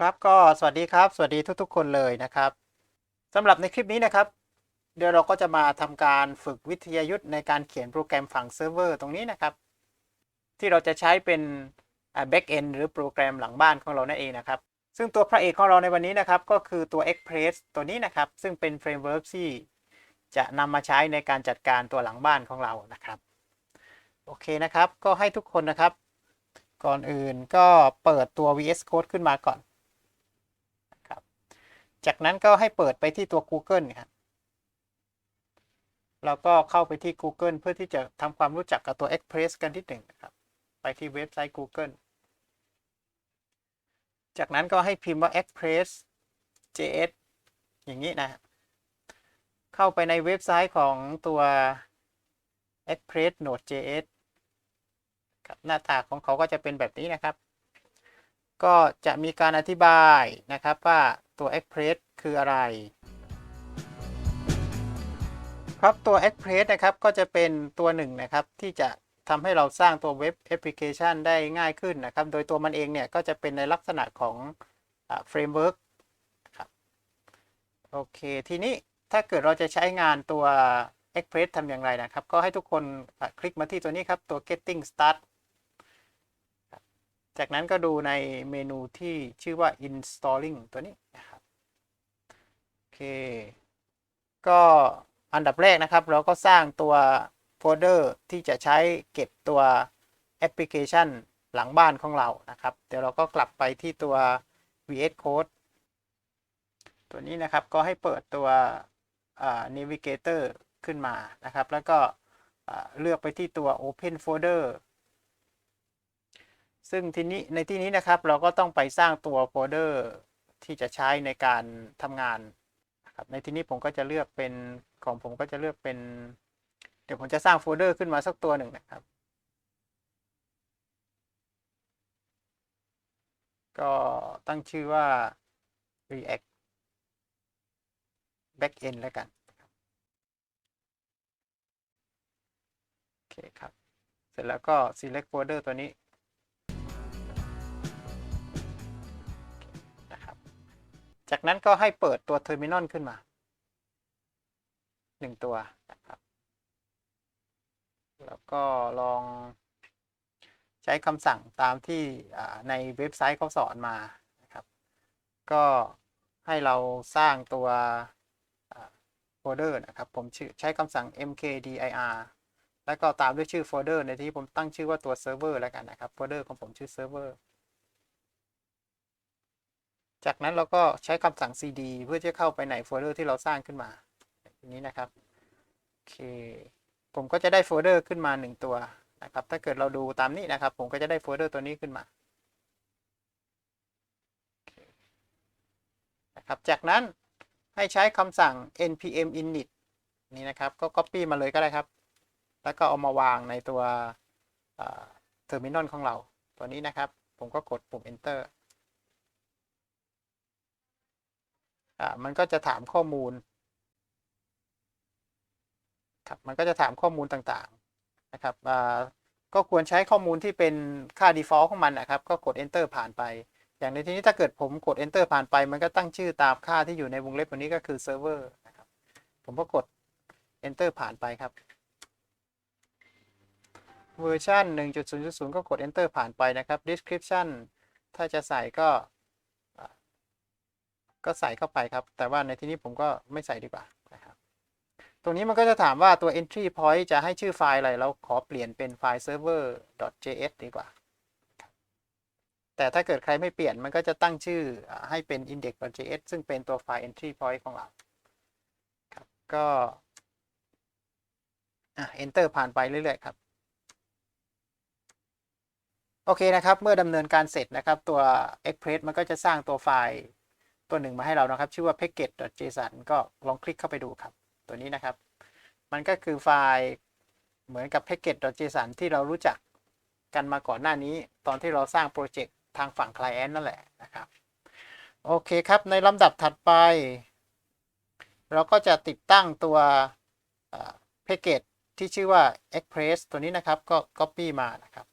ครับก็สวัสดีครับ สวัสดีทุกๆ คนเลยนะครับสำหรับในคลิปนี้นะครับ เดี๋ยวเราก็จะมาทำการฝึกวิทยายุทธ์ในการเขียนโปรแกรมฝั่งเซิร์ฟเวอร์ตรงนี้นะครับ ที่เราจะใช้เป็น back end หรือโปรแกรมหลังบ้านของเรานั่นเองนะครับ ซึ่งตัวพระเอกของเราในวันนี้นะครับ ก็คือตัว Express ตัวนี้นะครับ ซึ่งเป็นเฟรมเวิร์กที่จะนำมาใช้ในการจัดการตัวหลังบ้านของเรานะครับ โอเคนะครับ ก็ให้ทุกคนนะครับ ก่อนอื่นก็เปิดตัว VS Code ขึ้นมาก่อน จากนั้นก็ให้เปิดไปที่ตัว Google ครับแล้วก็เข้าไปที่ Google เพื่อที่จะทำความรู้จักกับตัว Express กันที่หนึ่งนะครับ ไปที่เว็บไซต์ Google จากนั้นก็ให้พิมพ์ว่า Express JS อย่างนี้นะ เข้าไปในเว็บไซต์ของตัว Express Node.js ครับหน้าตาของเขาก็จะเป็นแบบนี้นะครับ ก็จะมีการอธิบายนะครับว่า ตัว Express คืออะไร ครับตัว Express นะครับก็จะเป็นตัวหนึ่งนะครับที่จะทำให้เราสร้างตัวเว็บแอปพลิเคชันได้ง่ายขึ้นนะครับ โดยตัวมันเองเนี่ยก็จะเป็นในลักษณะของเฟรมเวิร์กครับโอเค ทีนี้ถ้าเกิดเราจะใช้งานตัว Express ทำอย่างไรนะครับ ก็ให้ทุกคนคลิกมาที่ตัวนี้ครับ ตัว Getting Start จากนั้นก็ดูในเมนูที่ชื่อว่า installing ตัวนี้นะครับ ก็อันดับแรกนะครับ เราก็สร้างตัวโฟลเดอร์ที่จะใช้เก็บตัวแอปพลิเคชันหลังบ้านของเรานะครับ เดี๋ยวเราก็กลับไปที่ตัว VS Code ตัวนี้นะครับก็ให้เปิดตัว Navigator ขึ้นมานะครับ แล้วก็เลือกไปที่ตัว Open Folder ซึ่งทีนี้ในที่นี้นะครับเราก็ต้องไปสร้างตัวโฟลเดอร์ที่จะใช้ในการทำงาน ครับในที่นี้ผมก็จะเลือกเป็นของผมก็จะเลือกเป็น เดี๋ยวผมจะสร้างโฟลเดอร์ขึ้นมาสักตัวหนึ่งนะครับ ก็ตั้งชื่อว่า React Backend แล้วกันโอเคครับ เสร็จแล้วก็ select folder ตัวนี้ จากนั้นก็ให้เปิดตัว terminal ขึ้นมาหนึ่งตัวนะครับ แล้วก็ลองใช้คำสั่งตามที่ในเว็บไซต์เขาสอนมานะครับ ก็ให้เราสร้างตัวโฟลเดอร์นะครับ ผมใช้คำสั่ง mkdir แล้วก็ตามด้วยชื่อโฟลเดอร์ในที่ผมตั้งชื่อว่าตัวเซิร์ฟเวอร์แล้วกันนะครับ โฟลเดอร์ของผมชื่อเซิร์ฟเวอร์ จากนั้นเราก็ใช้คำสั่ง cd เพื่อจะเข้าไปในโฟลเดอร์ที่เราสร้างขึ้นมาอย่างนี้นะครับโอเคผมก็จะได้โฟลเดอร์ขึ้นมา 1 ตัวนะครับ ถ้าเกิดเราดูตามนี้นะครับ ผมก็จะได้โฟลเดอร์ตัวนี้ขึ้นมานะครับจากนั้นให้ใช้คำสั่ง npm init นี่นะครับก็ copy มาเลยก็ได้ครับ แล้วก็เอามาวางในตัวเทอร์มินอลของเราตัวนี้นะครับ ผมก็กดปุ่ม enter อ่ามันก็จะถามข้อมูลครับมันก็จะถามข้อมูลต่างๆนะครับอ่าก็ควรใช้ข้อมูลที่เป็นค่า default ของมันนะครับ ก็กด enter ผ่านไป อย่างในที่นี้ถ้าเกิดผมกด enter ผ่านไป มันก็ตั้งชื่อตามค่าที่อยู่ในวงเล็บตัวนี้ก็คือ server นะครับ ผมก็กด enter ผ่านไปครับ เวอร์ชัน1.0.0 ก็กด enter ผ่านไปนะครับ description ถ้าจะใส่ก็ ก็ใส่เข้าไปครับ แต่ว่าในที่นี้ผมก็ไม่ใส่ดีกว่านะครับ ตรงนี้มันก็จะถามว่าตัว entry point จะให้ชื่อไฟล์อะไรเราขอเปลี่ยนเป็นไฟล์ server.js ดีกว่า แต่ถ้าเกิดใครไม่เปลี่ยนมันก็จะตั้งชื่อให้เป็น index.js ซึ่งเป็นตัวไฟล์ entry point ของเรา ครับ ก็ enter ผ่านไปเรื่อยๆครับโอเคนะครับ เมื่อดำเนินการเสร็จนะครับ ตัว Express มันก็จะสร้างตัวไฟล์ ตัวหนึ่งมาให้เรานะครับ ชื่อว่า package.json ก็ลองคลิกเข้าไปดูครับ ตัวนี้นะครับ มันก็คือไฟล์เหมือนกับ package.json ที่เรารู้จักกันมาก่อนหน้านี้ ตอนที่เราสร้างโปรเจกต์ทางฝั่ง client นั่นแหละนะครับ โอเคครับ ในลำดับถัดไป เราก็จะติดตั้งตัว package ที่ชื่อว่า express ตัวนี้นะครับ ก็ copy มานะครับ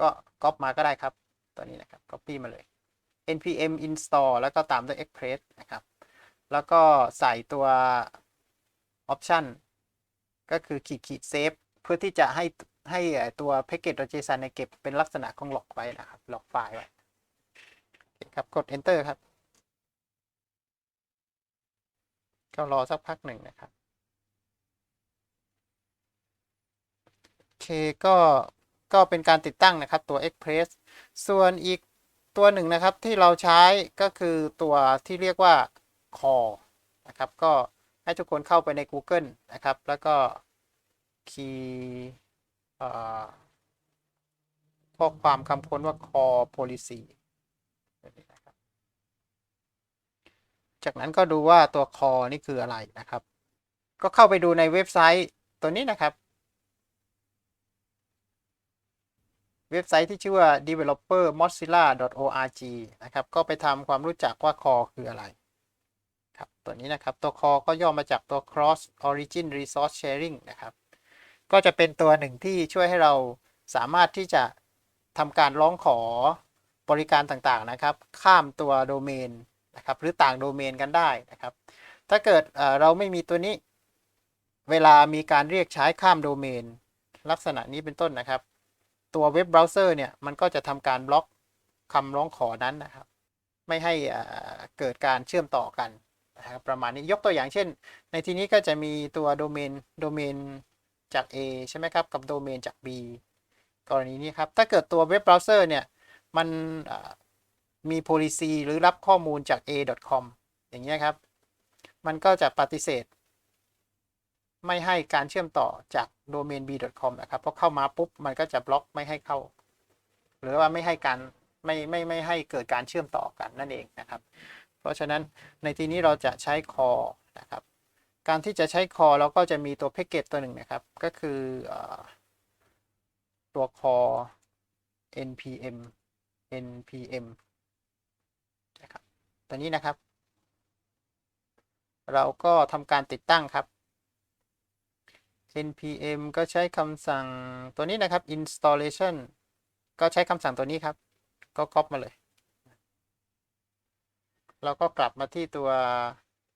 ก็ก๊อปมาก็ได้ครับ ตัวนี้นะครับ copy มาเลย npm install แล้วก็ตามด้วย express นะครับ แล้วก็ใส่ตัว option ก็คือขีดขีดเซฟเพื่อที่จะให้ให้ตัว package.json เนี่ยเก็บเป็นลักษณะของ log ไว้นะครับ log ไฟล์ไว้ครับ กด enter ครับ ก็รอสักพักหนึ่งนะครับ โอเคก็ก็เป็นการติดตั้งนะครับตัว Express ส่วนอีก ตัวหนึ่งนะครับที่เราใช้ก็คือตัวที่เรียกว่า Core นะครับ ก็ให้ทุกคนเข้าไปใน Google นะครับ แล้วก็คีย์ข้อความคำค้นว่า core policy จากนั้นก็ดูว่าตัว core นี่คืออะไรนะครับ ก็เข้าไปดูในเว็บไซต์ตัวนี้นะครับ เว็บไซต์ที่ชื่อว่า developermozilla.org นะครับ ก็ไปทำความรู้จักว่า core คืออะไรครับตัวนี้นะครับ ตัว core ก็ย่อมาจากตัว cross origin resource sharing นะครับ ก็จะเป็นตัวหนึ่งที่ช่วยให้เราสามารถที่จะทำการร้องขอบริการต่างๆนะครับ ข้ามตัวโดเมนนะครับ หรือต่างโดเมนกันได้นะครับ ถ้าเกิดเราไม่มีตัวนี้ เวลามีการเรียกใช้ข้ามโดเมน ลักษณะนี้เป็นต้นนะครับ ตัวเว็บเบราว์เซอร์เนี่ย มันก็จะทำการบล็อกคำร้องขอนั้นนะครับ ไม่ให้เกิดการเชื่อมต่อกันนะครับประมาณนี้ยกตัวอย่างเช่น ในที่นี้ก็จะมีตัวโดเมนโดเมนจาก A ใช่ไหมครับ กับโดเมนจาก B กรณีนี้ครับ ถ้าเกิดตัวเว็บเบราว์เซอร์เนี่ย มันมี policy หรือรับข้อมูลจาก a.com อย่างเงี้ยครับ มันก็จะปฏิเสธ ไม่ให้การเชื่อมต่อจากโดเมน b.com นะครับพอเข้ามาปุ๊บมันก็จะบล็อกไม่ให้เข้า หรือว่าไม่ให้การไม่ไม่ไม่ให้เกิดการเชื่อมต่อกันนั่นเองนะครับ เพราะฉะนั้นในที่นี้เราจะใช้ core นะครับการที่จะใช้ core เราก็จะมีตัว package ตัวหนึ่งนะครับ ก็คืออตัว core npm npm นะครับตัวนี้นะครับ เราก็ทำการติดตั้งครับ npm ก็ใช้คำสั่งตัวนี้นะครับ installation ก็ใช้คำสั่งตัวนี้ครับ ก็ก๊อปมาเลยเราก็กลับมาที่ตัว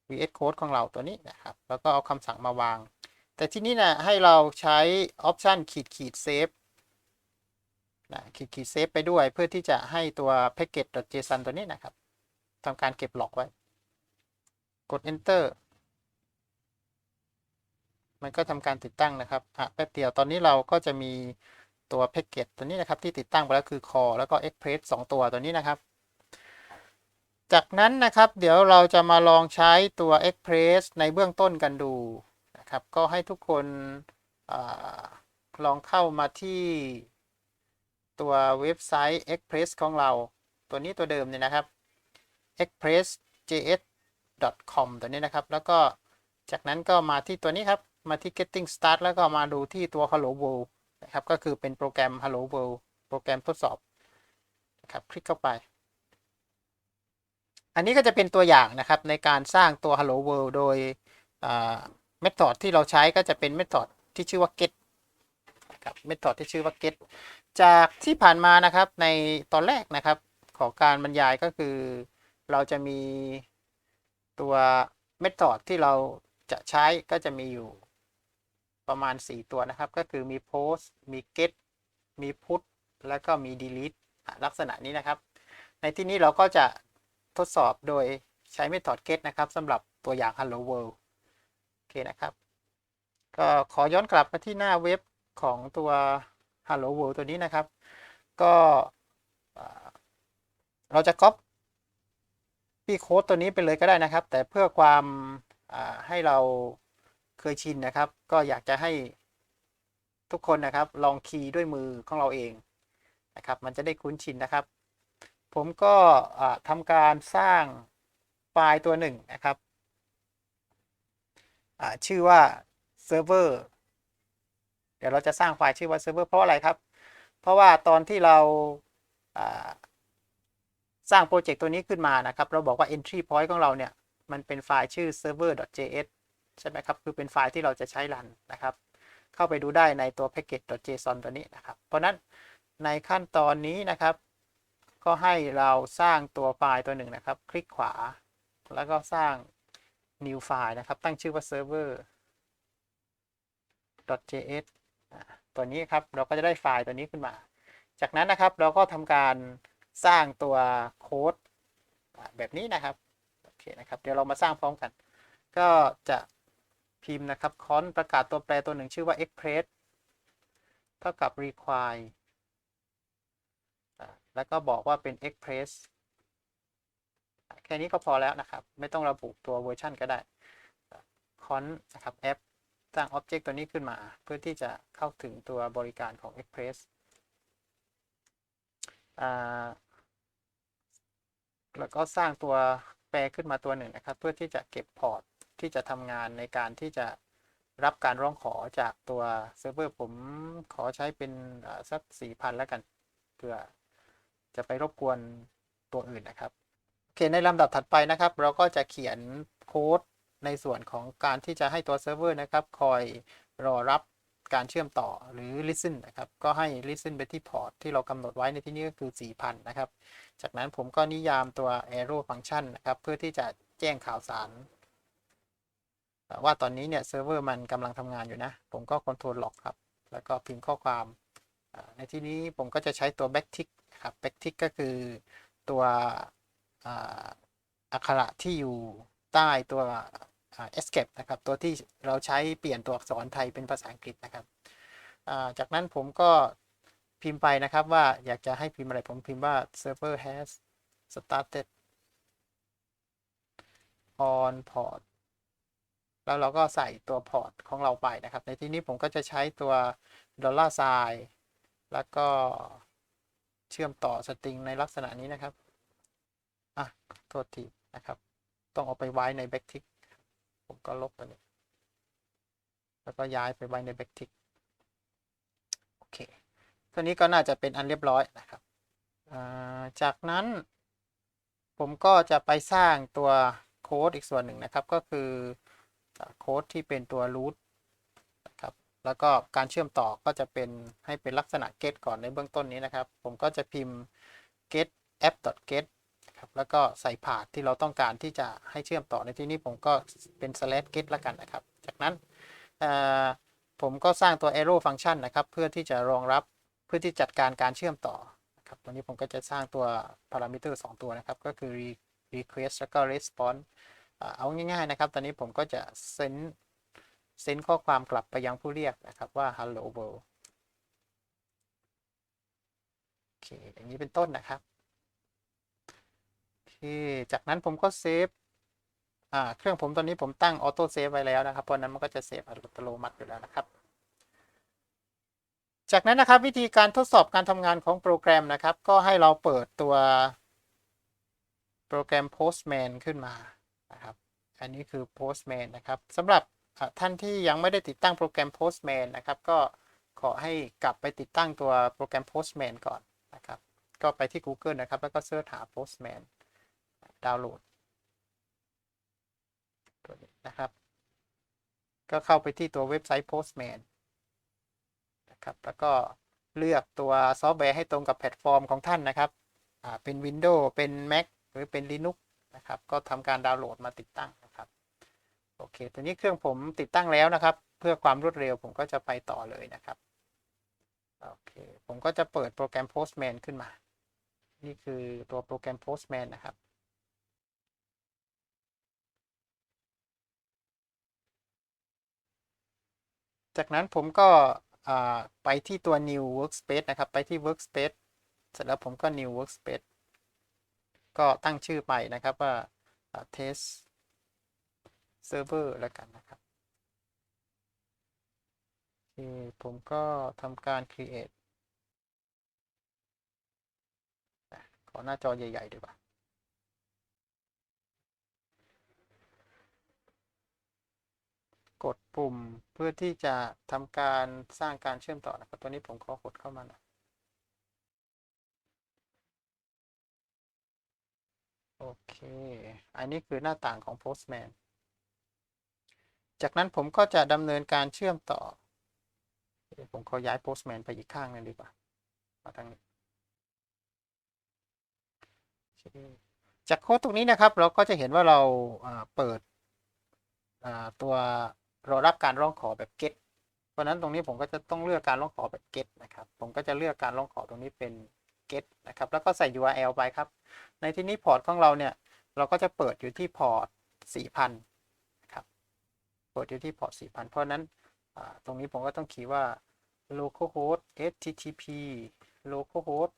VS Code ของเราตัวนี้นะครับ แล้วก็เอาคำสั่งมาวาง แต่ที่นี้นะให้เราใช้ option ขีดขีด save นะขีดขีด save ไปด้วยเพื่อที่จะให้ตัว package.json ตัวนี้นะครับทำการเก็บหลอกไว้ กด enter มันก็ทำการติดตั้งนะครับอะแป๊บเดียวตอนนี้เราก็จะมีตัวแพ็กเกจตัวนี้นะครับที่ติดตั้งไปแล้วคือ core แล้วก็ express 2ตัวตัวนี้นะครับ จากนั้นนะครับเดี๋ยวเราจะมาลองใช้ตัว express ในเบื้องต้นกันดูนะครับ ก็ให้ทุกคนอลองเข้ามาที่ตัวเว็บไซต์ express ของเรา ตัวนี้ตัวเดิมเนี่ยนะครับ expressjs.com ตัวนี้นะครับ แล้วก็จากนั้นก็มาที่ตัวนี้ครับ มาที่ getting start แล้วก็มาดูที่ตัว hello world นะครับ ก็คือเป็นโปรแกรม hello world โปรแกรมทดสอบนะครับ คลิกเข้าไป อันนี้ก็จะเป็นตัวอย่างนะครับในการสร้างตัว hello world โดยเมธอดที่เราใช้ก็จะเป็นเมธอดที่ชื่อว่า get นะครับเมธอดที่ชื่อว่า get จากที่ผ่านมานะครับในตอนแรกนะครับของการบรรยายก็คือเราจะมีตัวเมธอดที่เราจะใช้ก็จะมีอยู่ ประมาณ 4 ตัวนะครับ ก็คือมี post มี get มี put แล้วก็มี delete ลักษณะนี้นะครับ ในที่นี้เราก็จะทดสอบโดยใช้เมธอด get นะครับสำหรับตัวอย่าง hello world โอเคนะครับ ก็ขอย้อนกลับมาที่หน้าเว็บของตัว hello world ตัวนี้นะครับ ก็เราจะก๊อปปี้โค้ดตัวนี้ไปเลยก็ได้นะครับ แต่เพื่อความให้เรา ยชินนะครับ ก็อยากจะให้ทุกคนนะครับลองคีย์ด้วยมือของเราเองนะครับ มันจะได้คุ้นชินนะครับ ผมก็ทำการสร้างไฟล์ตัวหนึ่งนะครับชื่อว่าเซิร์ฟเวอร์เดี๋ยวเราจะสร้างไฟล์ชื่อว่าเซิร์ฟเวอร์เพราะอะไรครับ เพราะว่าตอนที่เราสร้างโปรเจกต์ตัวนี้ขึ้นมานะครับ เราบอกว่า entry point ของเราเนี่ย มันเป็นไฟล์ชื่อ server.js ใช่ไหมครับ คือเป็นไฟล์ที่เราจะใช้รันนะครับ เข้าไปดูได้ในตัว package.json ตัวนี้นะครับ เพราะนั้นในขั้นตอนนี้นะครับ ก็ให้เราสร้างตัวไฟล์ตัวหนึ่งนะครับ คลิกขวา แล้วก็สร้าง new file นะครับ ตั้งชื่อว่า server .js ตัวนี้ครับ เราก็จะได้ไฟล์ตัวนี้ขึ้นมา จากนั้นนะครับ เราก็ทำการสร้างตัวโค้ดแบบนี้นะครับ โอเคนะครับ เดี๋ยวเรามาสร้างพร้อมกัน ก็จะ พิมพ์นะครับคอนประกาศตัวแปรตัวหนึ่งชื่อว่า express เท่ากับ require แล้วก็บอกว่าเป็น express แค่นี้ก็พอแล้วนะครับ ไม่ต้องระบุตัวเวอร์ชันก็ได้คอนนะครับแอปสร้าง Object ตัวนี้ขึ้นมา เพื่อที่จะเข้าถึงตัวบริการของ Express แล้วก็สร้างตัวแปรขึ้นมาตัวหนึ่งนะครับ เพื่อที่จะเก็บพอร์ต ที่จะทำงานในการที่จะรับการร้องขอจากตัวเซิร์ฟเวอร์ผมขอใช้เป็นอ่าสัก4,000แล้วกันเพื่อจะไปรบกวนตัวอื่นนะครับโอเคในลำดับถัดไปนะครับ เราก็จะเขียนโค้ดในส่วนของการที่จะให้ตัวเซิร์ฟเวอร์นะครับ คอยรอรับการเชื่อมต่อหรือ listen นะครับ ก็ให้ listen ไปที่พอร์ตที่เรากำหนดไว้ในที่นี้ก็คือ 4,000 นะครับ จากนั้นผมก็นิยามตัว arrow function นะครับ เพื่อที่จะแจ้งข่าวสาร ว่าตอนนี้เนี่ยเซิร์ฟเวอร์มันกำลังทำงานอยู่นะ ผมก็ control log ครับ แล้วก็พิมพ์ข้อความ ในที่นี้ผมก็จะใช้ตัว backtick ครับ backtick ก็คือตัวอักขระที่อยู่ใต้ตัว escape นะครับ ตัวที่เราใช้เปลี่ยนตัวอักษรไทยเป็นภาษาอังกฤษนะครับ จากนั้นผมก็พิมพ์ไปนะครับว่าอยากจะให้พิมพ์อะไรผมพิมพ์ว่า server has started on port แล้วเราก็ใส่ตัวพอร์ตของเราไปนะครับ ในที่นี้ผมก็จะใช้ตัวดอลลาร์ไซแล้วก็เชื่อมต่อสตริงในลักษณะนี้นะครับ อะ โทษทีนะครับ ต้องเอาไปไว้ในแบ็กทิกผมก็ลบตัวนี้แล้วก็ย้ายไปไว้ในแบ็กทิกโอเค ตัวนี้ก็น่าจะเป็นอันเรียบร้อยนะครับ จากนั้นผมก็จะไปสร้างตัวโค้ดอีกส่วนหนึ่งนะครับ ก็คือ โค้ดที่เป็นตัว root นะครับแล้วก็การเชื่อมต่อก็จะเป็นให้เป็นลักษณะ get ก่อนในเบื้องต้นนี้นะครับ ผมก็จะพิมพ์ get app.get ครับแล้วก็ใส่พาธที่เราต้องการที่จะให้เชื่อมต่อในที่นี้ผมก็เป็น slash get ล้วกันนะครับ จากนั้นผมก็สร้างตัว arrow function นะครับ เพื่อที่จะรองรับเพื่อที่จัดการการเชื่อมต่อนะครับตัวนี้ผมก็จะสร้างตัว parameter 2ตัวนะครับ ก็คือ request แล้วก็ response เอาง่ายๆนะครับ ตอนนี้ผมก็จะเซนเซนข้อความกลับไปยังผู้เรียกนะครับว่า hello world โอเคอย่างนี้เป็นต้นนะครับโอเคจากนั้นผมก็เซฟเครื่องผมตอนนี้ผมตั้งออโต้เซฟไว้แล้วนะครับ เพราะนั้นมันก็จะเซฟอัตโนมัติอยู่แล้วนะครับ จากนั้นนะครับวิธีการทดสอบการทำงานของโปรแกรมนะครับ ก็ให้เราเปิดตัวโปรแกรม Postman ขึ้นมา นะครับอันนี้คือ Postman นะครับสำหรับท่านที่ยังไม่ได้ติดตั้งโปรแกรม Postman นะครับก็ขอให้กลับไปติดตั้งตัวโปรแกรม Postman ก่อนนะครับก็ไปที่ Google นะครับ แล้วก็เสิร์ชหา Postman ดาวน์โหลดตัวนี้นะครับ ก็เข้าไปที่ตัวเว็บไซต์ Postman นะครับแล้วก็เลือกตัวซอฟต์แวร์ให้ตรงกับแพลตฟอร์มของท่านนะครับเป็น Windows เป็น Mac หรือเป็น Linux นะครับก็ทำการดาวน์โหลดมาติดตั้งนะครับโอเคตัวนี้เครื่องผมติดตั้งแล้วนะครับ เพื่อความรวดเร็วผมก็จะไปต่อเลยนะครับโอเคผมก็จะเปิดโปรแกรม Postman ขึ้นมา นี่คือตัวโปรแกรม Postman นะครับจากนั้นผมก็ไปที่ตัว new workspace นะครับ ไปที่ workspace เสร็จแล้วผมก็ new workspace ก็ตั้งชื่อไปนะครับว่า test server แล้วกันนะครับโอเคผมก็ทำการ create ขอหน้าจอใหญ่ ๆ ดีกว่า กดปุ่มเพื่อที่จะทำการสร้างการเชื่อมต่อนะครับ ตัวนี้ผมขอกดเข้ามาน่อ โอเค อันนี้คือหน้าต่างของ Postman จากนั้นผมก็จะดำเนินการเชื่อมต่อ ผมขอย้าย Postman ไปอีกข้างนึงดีกว่า มาทางนี้ จากโค้ดตรงนี้นะครับ เราก็จะเห็นว่าเราเปิดตัวรอรับการร้องขอแบบ get เพราะนั้นตรงนี้ผมก็จะต้องเลือกการร้องขอแบบ get นะครับ ผมก็จะเลือกการร้องขอตรงนี้เป็น get นะครับแล้วก็ใส่ URL ไปครับ ในที่นี้พอร์ตของเราเนี่ย เราก็จะเปิดอยู่ที่พอร์ต4,000นะครับเปิดอยู่ที่พอร์ต4,000 เพราะนั้นตรงนี้ผมก็ต้องขีดว่า localhost http localhost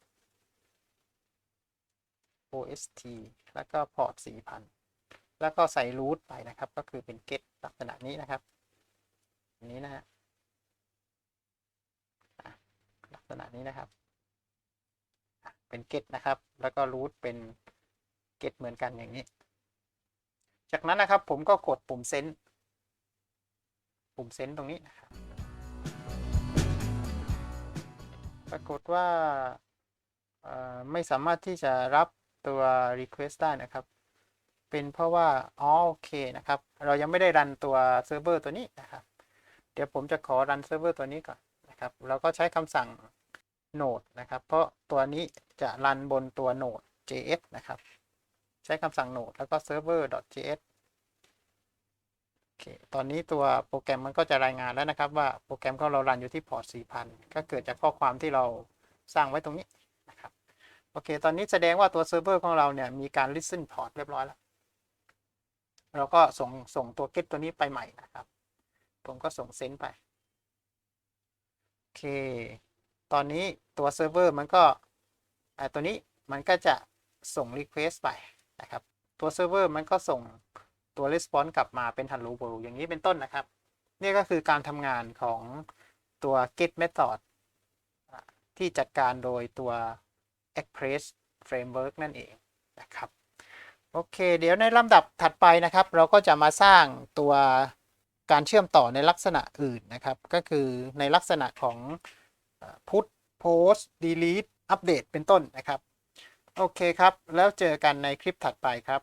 OST แล้วก็พอร์ต4,000 แล้วก็ใส่ root ไปนะครับ ก็คือเป็น get ลักษณะนี้นะครับนี้นะฮะลักษณะนี้นะครับ เป็น get นะครับ แล้วก็ root เป็น get เหมือนกันอย่างนี้ จากนั้นนะครับผมก็กดปุ่ม send ปุ่ม send ตรงนี้นะครับปรากฏว่าไม่สามารถที่จะรับตัว request ได้นะครับ เป็นเพราะว่าอ๋อโอเคนะครับ เรายังไม่ได้รันตัวเซิร์ฟเวอร์ตัวนี้นะครับ เดี๋ยวผมจะขอรันเซิร์ฟเวอร์ตัวนี้ก่อนนะครับ เราก็ใช้คำสั่ง node นะครับ เพราะตัวนี้จะรันบนตัว node js นะครับ ใช้คำสั่ง node แล้วก็ server.js โอเค ตอนนี้ตัวโปรแกรมมันก็จะรายงานแล้วนะครับ ว่าโปรแกรมของเรารันอยู่ที่พอร์ต 4000 ก็เกิดจากข้อความที่เราสร้างไว้ตรงนี้นะครับ โอเค ตอนนี้แสดงว่าตัวเซิร์ฟเวอร์ของเราเนี่ยมีการ listen port เรียบร้อยแล้ว เราก็ส่งส่งตัว get ตัวนี้ไปใหม่นะครับ ผมก็ส่งเซนไป โอเค ตอนนี้ตัวเซิร์ฟเวอร์มันก็ตัวนี้มันก็จะส่ง request ไปนะครับ ตัวเซิร์ฟเวอร์มันก็ส่งตัว response กลับมาเป็น hello world อย่างนี้เป็นต้นนะครับ นี่ก็คือการทำงานของตัว get method อ่าที่จัดการโดยตัว Express Framework นั่นเองนะครับ โอเค เดี๋ยวในลำดับถัดไปนะครับ เราก็จะมาสร้างตัวการเชื่อมต่อในลักษณะอื่นนะครับ ก็คือในลักษณะของ พุทโพสดีลีตอัปเดตเป็นต้นนะครับ โอเคครับ แล้วเจอกันในคลิปถัดไปครับ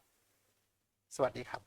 สวัสดีครับ